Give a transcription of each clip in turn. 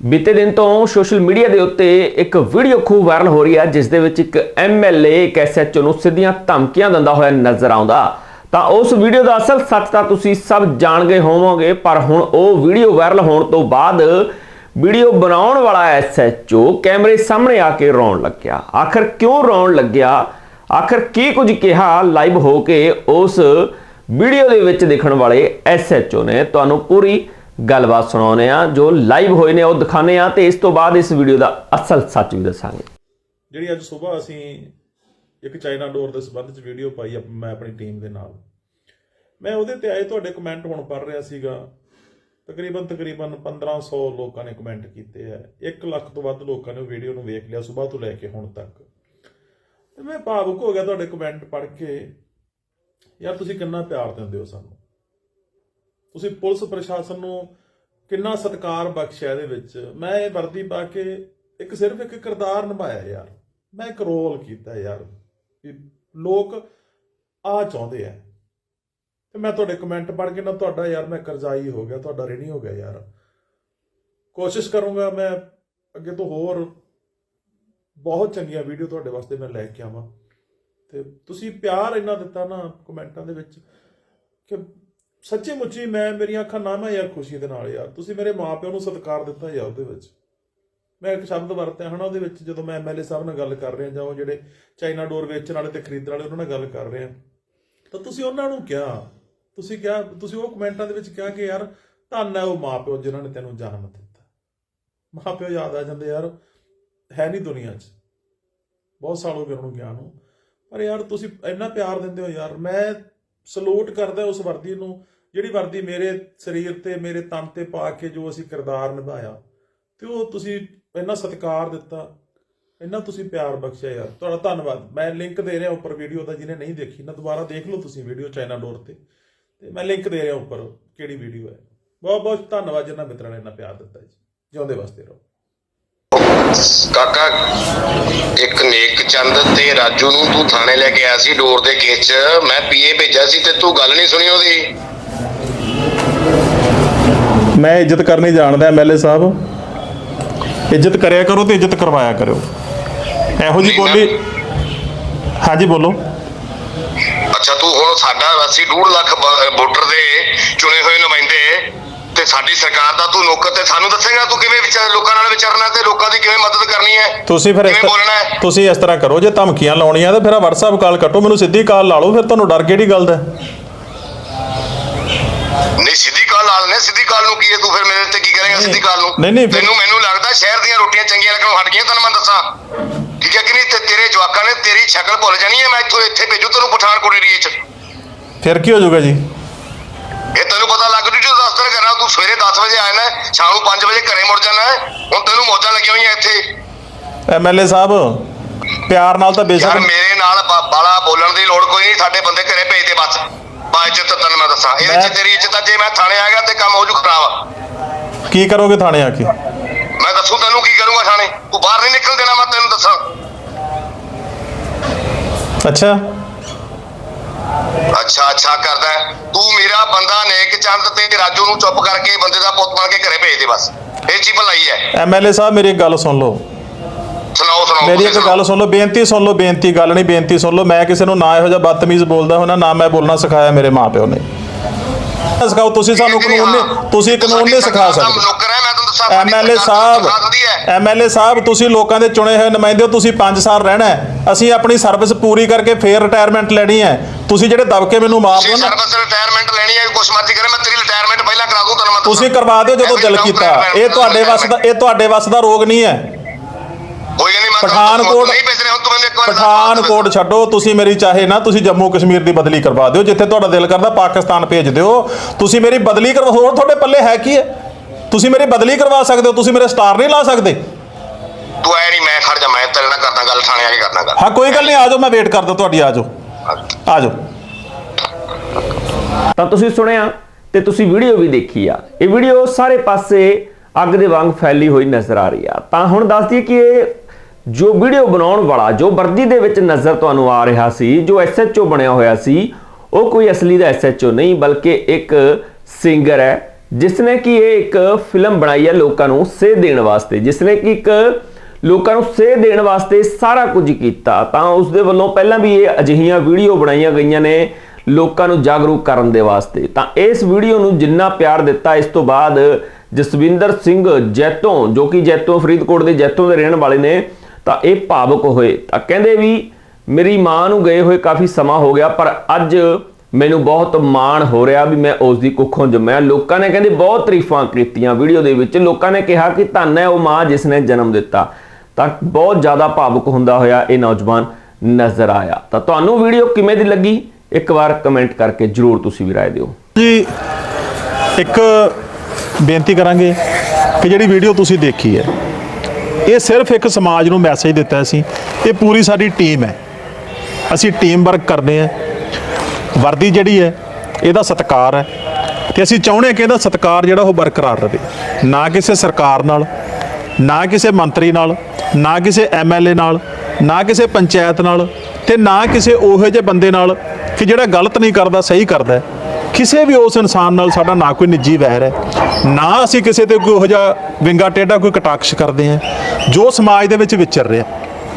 ਬੀਤੇ ਦਿਨ ਤੋਂ ਸੋਸ਼ਲ ਮੀਡੀਆ ਦੇ ਉੱਤੇ ਇੱਕ ਵੀਡੀਓ ਖੂਬ ਵਾਇਰਲ ਹੋ ਰਹੀ ਹੈ, ਜਿਸ ਦੇ ਵਿੱਚ ਇੱਕ ਐਮਐਲਏ ਇੱਕ ਐਸਐਚਓ ਨੂੰ ਸਿੱਧੀਆਂ ਧਮਕੀਆਂ ਦਿੰਦਾ ਹੋਇਆ ਨਜ਼ਰ ਆਉਂਦਾ। ਤਾਂ ਉਸ ਵੀਡੀਓ ਦਾ ਅਸਲ ਸੱਚ ਤਾਂ ਤੁਸੀਂ ਸਭ ਜਾਣ ਗਏ ਹੋਵੋਗੇ, ਪਰ ਹੁਣ ਉਹ ਵੀਡੀਓ ਵਾਇਰਲ ਹੋਣ ਤੋਂ ਬਾਅਦ ਵੀਡੀਓ ਬਣਾਉਣ ਵਾਲਾ ਐਸਐਚਓ ਕੈਮਰੇ ਸਾਹਮਣੇ ਆ ਕੇ ਰੋਣ ਲੱਗਿਆ। ਆਖਰ ਕਿਉਂ ਰੋਣ ਲੱਗਿਆ? ਆਖਰ ਕੀ ਕੁਝ ਕਿਹਾ ਲਾਈਵ ਹੋ ਕੇ ਉਸ ਵੀਡੀਓ ਦੇ ਵਿੱਚ ਦੇਖਣ ਵਾਲੇ ਐਸਐਚਓ ਨੇ? ਤੁਹਾਨੂੰ ਪੂਰੀ ਗੱਲਬਾਤ ਸੁਣਾਉਨੇ ਆ ਜੋ ਲਾਈਵ ਹੋਏ ਨੇ ਉਹ ਦਿਖਾਣੇ ਆ ਤੇ ਇਸ ਤੋਂ ਬਾਅਦ ਇਸ ਵੀਡੀਓ ਦਾ ਅਸਲ ਸੱਚ ਵੀ ਦੱਸਾਂਗੇ। ਜਿਹੜੀ ਅੱਜ ਸਵੇਰ ਅਸੀਂ ਇੱਕ ਚਾਈਨਾ ਡੋਰ ਦੇ ਸੰਬੰਧ ਚ ਵੀਡੀਓ ਪਾਈ ਮੈਂ ਆਪਣੀ ਟੀਮ ਦੇ ਨਾਲ। ਮੈਂ ਉਹਦੇ ਤੇ ਆਏ ਤੁਹਾਡੇ ਕਮੈਂਟ ਹੁਣ ਪੜ ਰਿਹਾ ਸੀਗਾ। ਤਕਰੀਬਨ ਤਕਰੀਬਨ 1500 ਲੋਕਾਂ ਨੇ ਕਮੈਂਟ ਕੀਤੇ ਆ। 1 ਲੱਖ ਤੋਂ ਵੱਧ ਲੋਕਾਂ ਨੇ ਉਹ ਵੀਡੀਓ ਨੂੰ ਵੇਖ ਲਿਆ ਸਵੇਰ ਤੋਂ ਲੈ ਕੇ ਹੁਣ ਤੱਕ। ਤੇ ਮੈਂ ਭਾਵੁਕ ਹੋ ਗਿਆ ਤੁਹਾਡੇ ਕਮੈਂਟ ਪੜ੍ਹ ਕੇ। ਯਾਰ ਤੁਸੀਂ ਕਿੰਨਾ ਪਿਆਰ ਦਿੰਦੇ ਹੋ ਸਾਨੂੰ? ਤੁਸੀਂ ਪੁਲਿਸ ਪ੍ਰਸ਼ਾਸਨ ਨੂੰ ਕਿੰਨਾ ਸਤਿਕਾਰ ਬਖਸ਼ਿਆ ਇਹਦੇ ਵਿੱਚ? ਮੈਂ ਇਹ ਵਰਦੀ ਪਾ ਕੇ ਇੱਕ ਸਿਰਫ ਇੱਕ ਕਿਰਦਾਰ ਨਿਭਾਇਆ ਯਾਰ। ਮੈਂ ਇੱਕ ਰੋਲ ਕੀਤਾ ਯਾਰ ਵੀ ਲੋਕ ਆ ਚਾਹੁੰਦੇ ਆ। ਤੇ ਮੈਂ ਤੁਹਾਡੇ ਕਮੈਂਟ ਪੜ੍ਹ ਕੇ ਨਾ ਤੁਹਾਡਾ ਯਾਰ ਮੈਂ ਕਰਜ਼ਾਈ ਹੋ ਗਿਆ, ਤੁਹਾਡਾ ਰਿਣੀ ਹੋ ਗਿਆ ਯਾਰ। ਕੋਸ਼ਿਸ਼ ਕਰੂੰਗਾ ਮੈਂ ਅੱਗੇ ਤੋਂ ਹੋਰ ਬਹੁਤ ਚੰਗੀਆਂ ਵੀਡੀਓ ਤੁਹਾਡੇ ਵਾਸਤੇ ਮੈਂ ਲੈ ਕੇ ਆਵਾਂ। ਤੇ ਤੁਸੀਂ ਪਿਆਰ ਇੰਨਾ ਦਿੱਤਾ ਨਾ ਕਮੈਂਟਾਂ ਦੇ ਵਿੱਚ ਕਿ ਸੱਚੀ ਮੁੱਚੀ ਮੈਂ ਮੇਰੀਆਂ ਅੱਖਾਂ ਨਾ ਮੈਂ ਯਾਰ ਖੁਸ਼ੀ ਦੇ ਨਾਲ ਯਾਰ। ਤੁਸੀਂ ਮੇਰੇ ਮਾਪਿਆਂ ਨੂੰ ਸਤਿਕਾਰ ਦਿੱਤਾ ਯਾਰ ਉਹਦੇ ਵਿੱਚ। ਮੈਂ ਇੱਕ ਸ਼ਬਦ ਵਰਤਿਆ ਹਨਾ ਉਹਦੇ ਵਿੱਚ, ਜਦੋਂ ਮੈਂ ਐਮਐਲਏ ਸਾਹਿਬ ਨਾਲ ਗੱਲ ਕਰ ਰਿਹਾ ਜਾਂ ਉਹ ਜਿਹੜੇ ਚਾਈਨਾ ਡੋਰ ਵੇਚਣ ਵਾਲੇ ਤੇ ਖਰੀਦਣ ਵਾਲੇ ਉਹਨਾਂ ਨਾਲ ਗੱਲ ਕਰ ਰਿਹਾ। ਤਾਂ ਤੁਸੀਂ ਉਹਨਾਂ ਨੂੰ ਕਿਹਾ, ਤੁਸੀਂ ਕਿਹਾ, ਤੁਸੀਂ ਉਹ ਕਮੈਂਟਾਂ ਦੇ ਵਿੱਚ ਕਿਹਾ ਕਿ ਯਾਰ ਧੰਨ ਹੈ ਉਹ ਮਾਪਿਓ ਜਿਨ੍ਹਾਂ ਨੇ ਤੈਨੂੰ ਜਨਮ ਦਿੱਤਾ। ਮਾਪਿਓ ਯਾਦ ਆ ਜਾਂਦੇ ਯਾਰ, ਹੈ ਨਹੀਂ ਦੁਨੀਆ 'ਚ। ਬਹੁਤ ਸਾਲ ਹੋ ਗਏ ਉਹਨਾਂ ਨੂੰ ਗਿਆ ਨੂੰ। ਪਰ ਯਾਰ ਤੁਸੀਂ ਇੰਨਾ ਪਿਆਰ ਦਿੰਦੇ ਹੋ ਯਾਰ, ਮੈਂ ਸਲੂਟ ਕਰਦਾ ਉਸ ਵਰਦੀ ਨੂੰ, ਜਿਹੜੀ ਵਰਦੀ ਮੇਰੇ ਸਰੀਰ ਤੇ, ਮੇਰੇ ਤਨ ਤੇ ਪਾ ਕੇ ਜੋ ਅਸੀਂ ਕਿਰਦਾਰ ਨਿਭਾਇਆ, ਤੇ ਉਹ ਤੁਸੀਂ ਇੰਨਾ ਸਤਿਕਾਰ ਦਿੱਤਾ, ਇੰਨਾ ਤੁਸੀਂ ਪਿਆਰ ਬਖਸ਼ਿਆ ਯਾਰ। ਤੁਹਾਡਾ ਧੰਨਵਾਦ। ਮੈਂ ਲਿੰਕ ਦੇ ਰਿਹਾ ਉੱਪਰ ਵੀਡੀਓ ਦਾ, ਜਿਹਨੇ ਨਹੀਂ ਦੇਖੀ, ਨਾ ਦੁਬਾਰਾ ਦੇਖ ਲਓ ਤੁਸੀਂ ਵੀਡੀਓ ਚਾਈਨਾ ਡੋਰ ਤੇ। ਤੇ ਮੈਂ ਲਿੰਕ ਦੇ ਰਿਹਾ ਉੱਪਰ ਕਿਹੜੀ ਵੀਡੀਓ ਹੈ। ਬਹੁਤ ਬਹੁਤ ਧੰਨਵਾਦ ਜਿਨ੍ਹਾਂ ਮਿੱਤਰਾਂ ਨੇ ਇੰਨਾ ਪਿਆਰ ਦਿੱਤਾ ਜੀ। ਜਿਉਂਦੇ ਵਾਸਤੇ ਰਹੋ। ਕਾਕਾ ਇੱਕ ਨੇਕ ਚੰਦ ਤੇ ਰਾਜੂ ਨੂੰ ਤੂੰ ਥਾਣੇ ਲੈ ਕੇ ਆਇਆ ਸੀ ਡੋਰ ਦੇ ਕੇਸ 'ਚ। ਮੈਂ ਪੀਏ ਭੇਜਿਆ ਸੀ ਤੇ ਤੂੰ ਗੱਲ ਨਹੀਂ ਸੁਣੀ ਉਹਦੀ। ਮੈਂ ਇੱਜ਼ਤ ਕਰਨੀ ਜਾਣਦਾ ਐਮਐਲਏ ਸਾਹਿਬ। ਇੱਜ਼ਤ ਕਰਿਆ ਕਰੋ ਤੇ ਇੱਜ਼ਤ ਕਰਵਾਇਆ ਕਰੋ ਇਹੋ ਜੀ ਬੋਲੀ ਹਾਂਜੀ ਬੋਲੋ। ਅੱਛਾ ਤੂੰ ਹੁਣ ਸਾਡਾ ਅਸੀਂ 2 ਲੱਖ ਬ- ਵੋਟਰ ਦੇ ਚੁਣੇ ਹੋਏ ਨੁਮਾਇੰਦੇ ਤੇ ਸਾਡੀ ਸਰਕਾਰ ਦਾ ਤੂੰ ਨੌਕਰ ਤੇ ਸਾਨੂੰ ਦੱਸੇਗਾ ਤੂੰ ਕਿਵੇਂ ਵਿਚਾਰ ਲੋਕਾਂ ਨਾਲ ਵਿਚਰਨਾ ਤੇ ਲੋਕਾਂ ਦੀ ਕਿਵੇਂ ਮਦਦ ਕਰਨੀ ਹੈ? ਤੁਸੀਂ ਫਿਰ ਇਸ ਕਿਵੇਂ ਬੋਲਣਾ ਹੈ? ਤਰ੍ਹਾਂ ਤੁਸੀਂ ਇਸ ਤਰ੍ਹਾਂ ਕਰੋ ਜੇ ਧਮਕੀਆਂ ਲਾਉਣੀਆਂ ਤਾਂ ਫਿਰ WhatsApp ਕਾਲ ਕੱਟੋ ਮੈਨੂੰ ਸਿੱਧੀ ਕਾਲ ਲਾ ਲਓ ਫਿਰ ਤੁਹਾਨੂੰ ਡਰ ਕਿਹੜੀ ਗੱਲ ਦਾ? ਹੈ? ਨਹੀਂ ਸਿੱਧੀ ਕਾਲ ਲਾ ਲੈਣੇ ਸਿੱਧੀ ਕਾਲ ਨੂੰ ਕੀ ਹੈ ਤੂੰ ਫਿਰ ਮੇਰੇ ਤੇ ਕੀ ਕਰੇਗਾ ਸਿੱਧੀ ਕਾਲ ਨੂੰ? ਨਹੀਂ, ਨਹੀਂ, ਫਿਰ- ਮੈਨੂੰ ਲੱਗਦਾ ਸ਼ਹਿਰ ਦੀਆਂ ਰੋਟੀਆਂ ਚੰਗੀਆਂ ਲੱਗਣੋਂ ਹਟ ਗਈਆਂ ਤੈਨੂੰ ਮੈਂ ਦੱਸਾਂ। ਠੀਕ ਹੈ ਕਿ ਨਹੀਂ? ਤੇ ਤੇਰੇ ਜਵਾਕਾਂ ਨੇ ਤੇਰੀ ਸ਼ਕਲ ਭੁੱਲ ਜਾਣੀ ਹੈ ਮੈਂ ਇੱਥੋਂ ਇੱਥੇ ਭੇਜੂ ਤੈਨੂੰ ਪਠਾਨਕੋਟ ਏਰੀਏ 'ਚ। ਫਿਰ ਕੀ ਹੋ ਜਾਊਗਾ ਜੀ ਇਹ ਤੈਨੂੰ ਪਤਾ ਲੱਗ ਜੂ ਜੋ ਦਫ਼ਤਰ ਕਰਨਾ ਤੂੰ ਸਵੇਰੇ 10 ਵਜੇ ਆਇਆ ਨਾ ਸ਼ਾਮ ਨੂੰ 5 ਵਜੇ ਘਰੇ ਮੁੜ ਜਾਣਾ। ਹੁਣ ਤੈਨੂੰ ਮੌਜਾਂ ਲੱਗੀਆਂ ਹੋਈਆਂ ਇੱਥੇ। ਐਮਐਲਏ ਸਾਹਿਬ ਪਿਆਰ ਨਾਲ ਤਾਂ ਬੇਸ਼ੱਕ ਮੇਰੇ ਨਾਲ ਬਾਲਾ ਬੋਲਣ ਦੀ ਲੋੜ ਕੋਈ ਨਹੀਂ ਸਾਡੇ ਬੰਦੇ ਘਰੇ ਭੇਜ ਦੇ ਬਸ। ਬਾ ਇੱਜ਼ਤ ਤੈਨੂੰ ਮੈਂ ਦੱਸਾਂ। ਇਹਦੇ ਚ ਤੇਰੀ ਇੱਜ਼ਤ ਆ ਜੇ ਮੈਂ ਥਾਣੇ ਆ ਗਿਆ ਤੇ ਕੰਮ ਹੋ ਜੂ ਖਰਾਬ ਕੀ ਕਰੋਗੇ ਥਾਣੇ ਆ ਕੇ? ਮੈਂ ਦੱਸੂ ਤੈਨੂੰ ਕੀ ਕਰੂੰਗਾ ਥਾਣੇ। ਤੂੰ ਬਾਹਰ ਨਹੀਂ ਨਿਕਲ ਦੇਣਾ ਮੈਂ ਤੈਨੂੰ ਦੱਸਾਂ। ਅੱਛਾ। ਅੱਛਾ ਕਰਦਾ। ਤੂੰ ਮੇਰਾ ਬੰਦਾ ਨੇਕ ਚੰਦ ਤੇ ਰਾਜੂ ਨੂੰ ਚੁੱਪ ਕਰਕੇ ਬੰਦੇ ਦਾ ਪੁੱਤ ਬਣ ਕੇ ਘਰੇ ਭੇਜ ਦੇ ਬਸ। ਇਹ ਚੀ ਭਲਾਈ ਹੈ। ਐਮਐਲਏ ਸਾਹਿਬ ਮੇਰੀ ਇੱਕ ਗੱਲ ਸੁਣ ਲਓ। ਸੁਣਾਓ ਸੁਣਾਓ ਮੇਰੀ ਇੱਕ ਗੱਲ ਸੁਣ ਲਓ ਬੇਨਤੀ ਸੁਣ ਲਓ ਬੇਨਤੀ ਗੱਲ ਨਹੀਂ ਬੇਨਤੀ ਸੁਣ ਲਓ। ਮੈਂ ਕਿਸੇ ਨੂੰ ਨਾ ਇਹੋ ਜਿਹਾ ਬਦਤਮੀਜ਼ ਬੋਲਦਾ ਹੋਣਾ ਨਾ ਮੈਂ ਬੋਲਣਾ ਸਿਖਾਇਆ ਮੇਰੇ ਮਾਪਿਓ ਨੇ। ਸਿਖਾਓ ਤੁਸੀਂ ਸਾਨੂੰ ਕਾਨੂੰਨ ਨਹੀਂ ਤੁਸੀਂ ਕਾਨੂੰਨ ਨਹੀਂ ਸਿਖਾ ਸਕਦੇ। ਨੌਕਰ ਹੈ ਐਮਐਲਏ ਸਾਹਿਬ। ਐਮਐਲਏ ਸਾਹਿਬ ਤੁਸੀਂ ਲੋਕਾਂ ਦੇ ਚੁਣੇ ਹੋਏ ਨੁਮਾਇੰਦੇ ਹੋ ਤੁਸੀਂ 5 ਸਾਲ ਰਹਿਣਾ ਹੈ। ਅਸੀਂ ਆਪਣੀ ਸਰਵਿਸ ਪੂਰੀ ਕਰਕੇ ਫੇਰ ਰਿਟਾਇਰਮੈਂਟ ਲੈਣੀ ਹੈ। ਤੁਸੀਂ ਜਿਹੜੇ ਦਬਕੇ ਮੈਨੂੰ ਮਾਫ ਤੁਸੀਂ ਦਿਓ ਨਾ। ਸਰਵਿਸ ਰਿਟਾਇਰਮੈਂਟ ਲੈਣੀ ਹੈ ਕੁਛ ਮਰਜ਼ੀ ਕਰੇ ਮੈਂ ਤੇਰੀ ਰਿਟਾਇਰਮੈਂਟ ਪਹਿਲਾਂ ਕਰਾ ਦੂੰ ਤੈਨੂੰ ਮੈਂ। ਤੁਸੀਂ ਕਰਵਾ ਦਿਓ ਜਦੋਂ ਦਿਲ ਕੀਤਾ। ਇਹ ਤੁਹਾਡੇ ਵੱਸ ਦਾ ਇਹ ਤੁਹਾਡੇ ਵੱਸ ਦਾ ਰੋਗ ਨਹੀਂ ਹੈ। ਕੋਈ ਨਹੀਂ ਮੈਂ ਪਠਾਨਕੋਟ ਨਹੀਂ ਭੇਜ ਰਿਹਾ ਹੁਣ ਤੂੰ ਮੈਨੂੰ ਇੱਕ ਵਾਰ ਪਠਾਨਕੋਟ ਛੱਡੋ ਤੁਸੀਂ ਮੇਰੀ ਚਾਹੇ ਨਾ ਤੁਸੀਂ ਜੰਮੂ ਕਸ਼ਮੀਰ ਦੀ ਬਦਲੀ ਕਰਵਾ ਦਿਓ। ਜਿੱਥੇ ਤੁਹਾਡਾ ਦਿਲ ਕਰਦਾ ਪਾਕਿਸਤਾਨ ਭੇਜ ਦਿਓ। ਤੁਸੀਂ ਮੇਰੀ ਬਦਲੀ ਕਰਵਾ ਹੋਰ ਤੁਹਾਡੇ ਪੱਲੇ ਹੈ ਕੀ ਹੈ? ਤੁਸੀਂ ਮੇਰੀ ਬਦਲੀ ਕਰਵਾ ਸਕਦੇ ਹੋ ਤੁਸੀਂ ਮੇਰੇ ਸਟਾਰ ਨਹੀਂ ਲਾ ਸਕਦੇ। ਤੂੰ ਐ ਨਹੀਂ ਮੈਂ ਖੜ ਜਾ ਮੈਂ ਤੇਰੇ ਨਾਲ ਕਰਦਾ ਗੱਲ ਥਾਣੇ ਆ ਕੇ ਕਰਦਾ ਗੱਲ। ਹਾਂ ਕੋਈ ਗੱਲ ਨਹੀਂ ਆ ਜਾਓ ਮੈਂ ਵੇਟ ਕਰਦਾ ਤੁਹਾਡੀ ਆ ਜਾਓ। ਆ ਜਾਓ। ਤਾਂ ਤੁਸੀਂ ਸੁਣਿਆ ਤੇ ਤੁਸੀਂ ਵੀਡੀਓ ਵੀ ਦੇਖੀ ਆ। ਇਹ ਵੀਡੀਓ ਸਾਰੇ ਪਾਸੇ ਅੱਗ ਦੇ ਵਾਂਗ ਫੈਲੀ ਹੋਈ ਨਜ਼ਰ ਆ ਰਹੀ ਆ। ਤਾਂ ਹੁਣ ਦੱਸ ਦਈਏ ਕਿ ਇਹ ਜੋ ਵੀਡੀਓ ਬਣਾਉਣ ਵਾਲਾ ਜੋ ਵਰਦੀ ਦੇ ਵਿੱਚ ਨਜ਼ਰ ਤੁਹਾਨੂੰ ਆ ਰਿਹਾ ਸੀ ਜੋ ਐਸਐਚਓ ਬਣਿਆ ਹੋਇਆ ਸੀ ਉਹ ਕੋਈ ਅਸਲੀ ਦਾ ਐਸਐਚਓ ਨਹੀਂ ਬਲਕਿ ਇੱਕ ਸਿੰਗਰ ਹੈ। ਜਿਸ ਨੇ ਕਿ ਇਹ ਇੱਕ ਫਿਲਮ ਬਣਾਈ ਹੈ ਲੋਕਾਂ ਨੂੰ ਸੇਧ ਦੇਣ ਵਾਸਤੇ ਜਿਸ ਨੇ ਕਿ ਇੱਕ ਲੋਕਾਂ ਨੂੰ ਸੇਧ ਦੇਣ ਵਾਸਤੇ ਸਾਰਾ ਕੁਝ ਕੀਤਾ, ਤਾਂ ਉਸ ਦੇ ਵੱਲੋਂ ਪਹਿਲਾਂ ਵੀ ਇਹ ਅਜਿਹੀਆਂ ਵੀਡੀਓ ਬਣਾਈਆਂ ਗਈਆਂ ਨੇ ਲੋਕਾਂ ਨੂੰ ਜਾਗਰੂਕ ਕਰਨ ਦੇ ਵਾਸਤੇ। ਤਾਂ ਇਸ ਵੀਡੀਓ ਨੂੰ ਜਿੰਨਾ ਪਿਆਰ ਦਿੱਤਾ, ਇਸ ਤੋਂ ਬਾਅਦ ਜਸਵਿੰਦਰ ਸਿੰਘ ਜੈਤੋਂ, ਜੋ ਕਿ ਜੈਤੋਂ, ਫਰੀਦਕੋਟ ਦੇ ਜੈਤੋਂ ਦੇ ਰਹਿਣ ਵਾਲੇ ਨੇ, ਤਾਂ ਇਹ ਭਾਵੁਕ ਹੋਏ। ਤਾਂ ਕਹਿੰਦੇ ਵੀ, ਮੇਰੀ ਮਾਂ ਨੂੰ ਗਏ ਹੋਏ ਕਾਫੀ ਸਮਾਂ ਹੋ ਗਿਆ, ਪਰ ਅੱਜ ਮੈਨੂੰ ਬਹੁਤ ਮਾਣ ਹੋ ਰਿਹਾ ਵੀ ਮੈਂ ਉਸ ਦੀ ਕੁੱਖੋਂ ਜੰਮਿਆ ਲੋਕਾਂ ਨੇ ਕਹਿੰਦੇ ਬਹੁਤ ਤਾਰੀਫਾਂ ਕੀਤੀਆਂ ਵੀਡੀਓ ਦੇ ਵਿੱਚ, ਲੋਕਾਂ ਨੇ ਕਿਹਾ ਕਿ ਧੰਨ ਹੈ ਉਹ ਮਾਂ ਜਿਸ ਨੇ ਜਨਮ ਦਿੱਤਾ। ਤਾਂ ਬਹੁਤ ਜ਼ਿਆਦਾ ਭਾਵੁਕ ਹੁੰਦਾ ਹੋਇਆ ਇਹ ਨੌਜਵਾਨ ਨਜ਼ਰ ਆਇਆ। ਤਾਂ ਤੁਹਾਨੂੰ ਵੀਡੀਓ ਕਿਵੇਂ ਦੀ ਲੱਗੀ? ਇੱਕ ਵਾਰ ਕਮੈਂਟ ਕਰਕੇ ਜਰੂਰ ਤੁਸੀਂ ਵੀ ਰਾਏ ਦਿਓ। ਜੀ, ਇੱਕ ਬੇਨਤੀ ਕਰਾਂਗੇ ਕਿ ਜਿਹੜੀ ਵੀਡੀਓ ਤੁਸੀਂ ਦੇਖੀ ਹੈ, ਇਹ ਸਿਰਫ ਇੱਕ ਸਮਾਜ ਨੂੰ ਮੈਸੇਜ ਦਿੱਤਾ ਸੀ ਇਹ ਪੂਰੀ ਸਾਡੀ ਟੀਮ ਹੈ। ਅਸੀਂ ਟੀਮ ਵਰਕ ਕਰਦੇ ਹਾਂ। ਵਰਦੀ ਜਿਹੜੀ ਹੈ, ਇਹਦਾ ਸਤਿਕਾਰ ਹੈ। ਤੇ ਅਸੀਂ ਚਾਹੁੰਦੇ ਹਾਂ ਕਿ ਇਹਦਾ ਸਤਿਕਾਰ ਜਿਹੜਾ ਉਹ ਬਰਕਰਾਰ ਰਹੇ। ਨਾ ਕਿਸੇ ਸਰਕਾਰ ਨਾਲ, ਨਾ ਕਿਸੇ ਮੰਤਰੀ ਨਾਲ, ਨਾ ਕਿਸੇ ਐਮਐਲਏ ਨਾਲ, ਨਾ ਕਿਸੇ ਪੰਚਾਇਤ ਨਾਲ ਤੇ ਨਾ ਕਿਸੇ ਉਹੋ ਜਿਹੇ ਬੰਦੇ ਨਾਲ ਕਿ ਜਿਹੜਾ ਗਲਤ ਨਹੀਂ ਕਰਦਾ, ਸਹੀ ਕਰਦਾ ਕਿਸੇ ਵੀ ਉਸ ਇਨਸਾਨ ਨਾਲ ਸਾਡਾ ਨਾ ਕੋਈ ਨਿੱਜੀ ਵੈਰ ਹੈ। ਨਾ ਅਸੀਂ ਕਿਸੇ ਤੇ ਕੋਈ ਉਹੋ ਜਿਹਾ ਵਿੰਗਾ ਟੇਢਾ ਕੋਈ ਕਟਾਕਸ਼ ਕਰਦੇ ਹਾਂ। ਜੋ ਸਮਾਜ ਦੇ ਵਿੱਚ ਵਿਚਰ ਰਿਹਾ।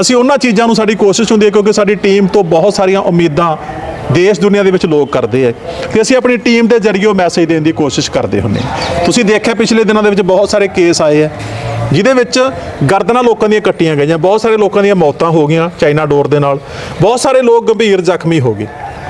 ਅਸੀਂ ਉਹਨਾਂ ਚੀਜ਼ਾਂ ਨੂੰ ਸਾਡੀ ਕੋਸ਼ਿਸ਼ ਹੁੰਦੀ ਹੈ ਕਿਉਂਕਿ ਸਾਡੀ ਟੀਮ ਤੋਂ ਬਹੁਤ ਸਾਰੀਆਂ ਉਮੀਦਾਂ ਦੇਸ਼ ਦੁਨੀਆ ਦੇ ਵਿੱਚ ਲੋਕ ਕਰਦੇ ਆ ਤੇ ਅਸੀਂ ਆਪਣੀ ਟੀਮ ਦੇ ਜ਼ਰੀਏ ਉਹ ਮੈਸੇਜ ਦੇਣ ਦੀ ਕੋਸ਼ਿਸ਼ ਕਰਦੇ ਹੁੰਨੇ ਹਾਂ। ਤੁਸੀਂ ਦੇਖਿਆ ਪਿਛਲੇ ਦਿਨਾਂ ਦੇ ਵਿੱਚ ਬਹੁਤ ਸਾਰੇ ਕੇਸ ਆਏ ਆ, ਜਿਹਦੇ ਵਿੱਚ ਗਰਦਨਾਂ ਲੋਕਾਂ ਦੀਆਂ ਕੱਟੀਆਂ ਗਈਆਂ, ਬਹੁਤ ਸਾਰੇ ਲੋਕਾਂ ਦੀਆਂ ਮੌਤਾਂ ਹੋ ਗਈਆਂ ਚਾਈਨਾ ਡੋਰ ਦੇ ਨਾਲ, ਬਹੁਤ ਸਾਰੇ ਲੋਕ ਗੰਭੀਰ ਜ਼ਖਮੀ ਹੋ ਗਏ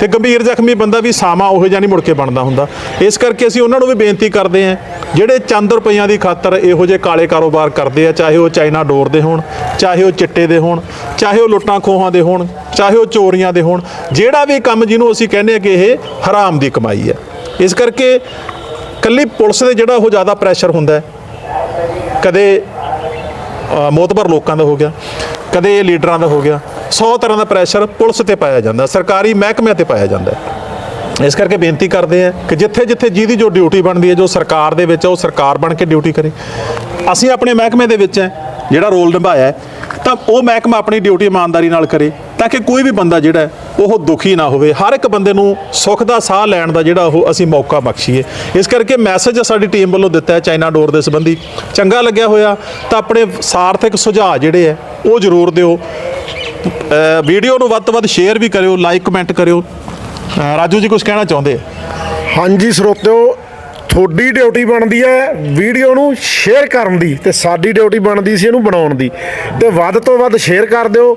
ਤੇ ਗੰਭੀਰ ਜ਼ਖਮੀ ਬੰਦਾ ਵੀ ਸਾਮਾ ਉਹ ਜਿਹਾ ਨਹੀਂ ਮੁੜ ਕੇ ਬਣਦਾ ਹੁੰਦਾ। ਇਸ ਕਰਕੇ ਅਸੀਂ ਉਹਨਾਂ ਨੂੰ ਵੀ ਬੇਨਤੀ ਕਰਦੇ ਹਾਂ ਜਿਹੜੇ ਚੰਦ ਰੁਪਈਆਂ ਦੀ ਖਾਤਰ ਇਹੋ ਜਿਹੇ ਕਾਲੇ ਕਾਰੋਬਾਰ ਕਰਦੇ ਆ ਚਾਹੇ ਉਹ ਚਾਈਨਾ ਡੋਰ ਦੇ ਹੋਣ ਚਾਹੇ ਉਹ ਚਿੱਟੇ ਦੇ ਹੋਣ ਚਾਹੇ ਉਹ ਲੁੱਟਾਂ ਖੋਹਾਂ ਦੇ ਹੋਣ ਚਾਹੇ ਉਹ ਚੋਰੀਆਂ ਦੇ ਹੋਣ ਜਿਹੜਾ ਵੀ ਕੰਮ ਜਿਹਨੂੰ ਅਸੀਂ ਕਹਿੰਦੇ ਆ ਕਿ ਇਹ ਹਰਾਮ ਦੀ ਕਮਾਈ ਹੈ। ਇਸ ਕਰਕੇ ਕੱਲੀ ਪੁਲਿਸ ਦੇ ਜਿਹੜਾ ਉਹ ਜ਼ਿਆਦਾ ਪ੍ਰੈਸ਼ਰ ਹੁੰਦਾ ਹੈ ਕਦੇ ਅ, ਮੋਤਬਰ ਲੋਕਾਂ ਦਾ ਹੋ ਗਿਆ ਕਦੇ ਇਹ ਲੀਡਰਾਂ ਦਾ ਹੋ ਗਿਆ। 100 ਤਰ੍ਹਾਂ ਦਾ ਪ੍ਰੈਸ਼ਰ ਪੁਲਿਸ ਤੇ ਪਾਇਆ ਜਾਂਦਾ, ਸਰਕਾਰੀ ਮਹਿਕਮਿਆਂ ਤੇ ਪਾਇਆ ਜਾਂਦਾ ਇਸ ਕਰਕੇ ਬੇਨਤੀ ਕਰਦੇ ਆ ਕਿ ਜਿੱਥੇ ਜਿੱਥੇ ਜਿਹਦੀ ਜੋ ਡਿਊਟੀ ਬਣਦੀ ਹੈ, ਜੋ ਸਰਕਾਰ ਦੇ ਵਿੱਚ ਹੈ, ਉਹ ਸਰਕਾਰ ਬਣ ਕੇ ਡਿਊਟੀ ਕਰੇ। ਅਸੀਂ ਆਪਣੇ ਮਹਿਕਮੇ ਦੇ ਵਿੱਚ ਹੈ, ਜਿਹੜਾ ਰੋਲ ਨਿਭਾਇਆ ਤਾਂ ਉਹ ਮਹਿਕਮਾ ਆਪਣੀ ਡਿਊਟੀ ਇਮਾਨਦਾਰੀ ਨਾਲ ਕਰੇ, ਤਾਂ ਕਿ ਕੋਈ ਵੀ ਬੰਦਾ ਜਿਹੜਾ ਉਹ ਦੁਖੀ ਨਾ ਹੋਵੇ। ਹਰ ਇੱਕ ਬੰਦੇ ਨੂੰ ਸੁੱਖ ਦਾ ਸਾਹ ਲੈਣ ਦਾ ਜਿਹੜਾ ਉਹ ਅਸੀਂ ਮੌਕਾ ਬਖਸ਼ੀਏ। ਇਸ ਕਰਕੇ ਮੈਸੇਜ ਸਾਡੀ ਟੀਮ ਵੱਲੋਂ ਦਿੱਤਾ ਹੈ, ਚਾਈਨਾ ਡੋਰ ਦੇ ਸੰਬੰਧੀ। ਚੰਗਾ ਲੱਗਿਆ ਹੋਇਆ ਤਾਂ ਆਪਣੇ ਸਾਰਥਕ ਸੁਝਾਅ ਜਿਹੜੇ ਹੈ ਉਹ ਜ਼ਰੂਰ ਦਿਓ। ਵੀਡੀਓ ਨੂੰ ਵੱਧ ਤੋਂ ਵੱਧ ਸ਼ੇਅਰ ਵੀ ਕਰਿਓ ਲਾਈਕ ਕਮੈਂਟ ਕਰਿਓ। ਰਾਜੂ ਜੀ ਕੁਝ ਕਹਿਣਾ ਚਾਹੁੰਦੇ ਹਾਂਜੀ, ਸਰੋਤਿਓ, ਤੁਹਾਡੀ ਡਿਊਟੀ ਬਣਦੀ ਹੈ ਵੀਡੀਓ ਨੂੰ ਸ਼ੇਅਰ ਕਰਨ ਦੀ ਤੇ ਸਾਡੀ ਡਿਊਟੀ ਬਣਦੀ ਸੀ ਇਹਨੂੰ ਬਣਾਉਣ ਦੀ। ਤੇ ਵੱਧ ਤੋਂ ਵੱਧ ਸ਼ੇਅਰ ਕਰ ਦਿਓ।